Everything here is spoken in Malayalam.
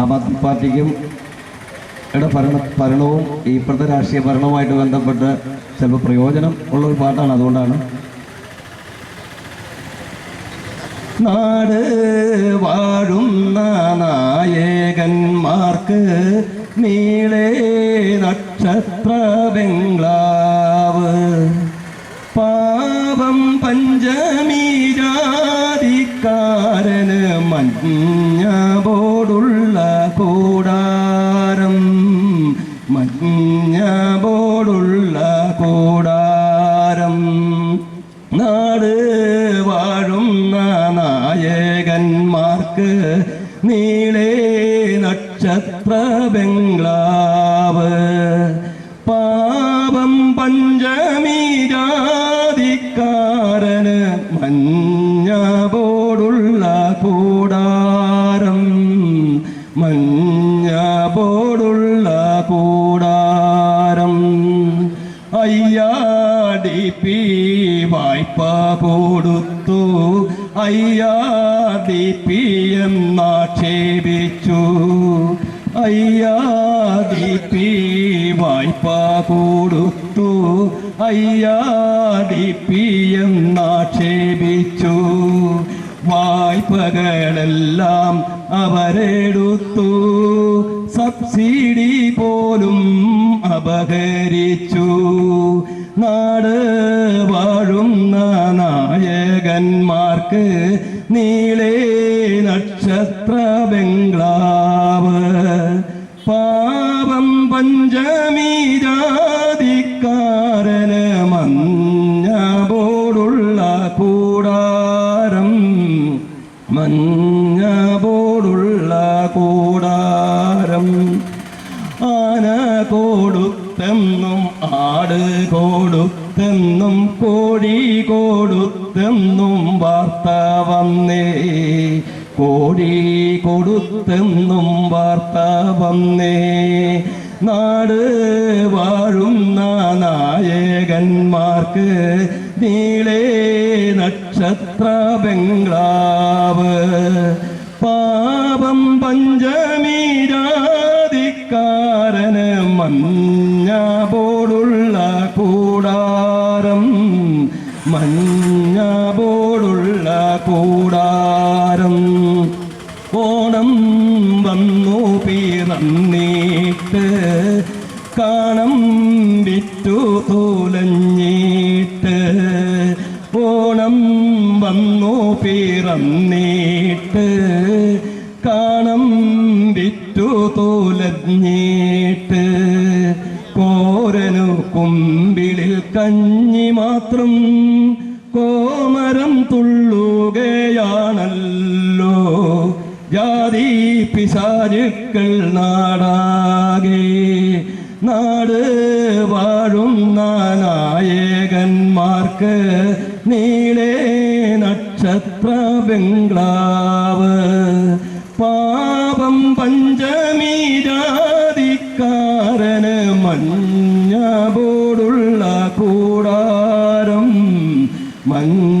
ആം ആദ്മി പാർട്ടിക്കും യുടെ ഭരണ ഭരണവും ഇപ്പോഴത്തെ രാഷ്ട്രീയ ഭരണവുമായിട്ട് ബന്ധപ്പെട്ട് ചിലപ്പോൾ പ്രയോജനം ഉള്ള ഒരു പാട്ടാണ്. അതുകൊണ്ടാണ്. നാട് വാഴുന്ന നായകന്മാർക്ക് നീളേ നക്ഷത്ര ബംഗ്ലാവ് മഞ്ഞ ബോർഡുള്ള കൂടാരം. മഞ്ഞ ബോർഡുള്ള കൂടാരം. നാട് വാഴുന്ന നായകന്മാർക്ക് നീളേ നക്ഷത്ര ബംഗ്ലാവ്. പാപം പഞ്ചമി ജാതിക്കാരന് മഞ്ഞ ബോടുള്ള കൂടാരം പി വായ്പ കൊടുത്തു. അയ്യാടി പി എന്നാക്ഷേപിച്ചു അയ്യാടി പി വായ്പ കൊടുത്തു. അയ്യാടി പി എന്നാക്ഷേപിച്ചു വായ്പകളെല്ലാം അവരെടുത്തു. സബ്സിഡി പോലും അപഹരിച്ചു. നാട് വാഴുന്ന നായകന്മാർക്ക് നീളേ നക്ഷത്ര ബംഗ്ലാവ്. പാപം പഞ്ചമി ജാതിക്കാരന് മഞ്ഞ കൂടാരം മഞ്ഞ കൂടാരം. ആന കൊടുത്തെന്നും ആട് കൊടുത്തെന്നും കോഴി കൊടുത്തെന്നും വാർത്ത വന്നേ. കോഴി കൊടുത്തെന്നും വാർത്ത വന്നേ. നാട് വാഴുന്ന നായകന്മാർക്ക് നീളേ നക്ഷത്ര ബംഗ്ലാവ്. പാപം പഞ്ചമി ജാതിക്കാരന് മഞ്ഞ ബോർഡുള്ള കൂടാരം മഞ്ഞ ബോർഡുള്ള കൂടാരം. ഓണം വന്നു പിറന്നീട്ട് കാണം വിറ്റു തോലഞ്ഞിട്ട്. ഓണം വന്നു പിറന്നീട്ട് കാണം വിറ്റു തോലഞ്ഞിട്ട് കോരനു കുമ്പിളിൽ കഞ്ഞി മാത്രം കോമരം തുള്ളുകയാണല്ലോ. ജാതി പിശാചുക്കൾ നാടാകെ നാട് വാഴുന്ന നായകന്മാർക്ക് നീളേ നക്ഷത്ര ബംഗ്ലാവ്. പാപം പഞ്ചമി ജാതിക്കാരന് മഞ്ഞ ബോർഡുള്ള കൂടാരം മഞ്ഞ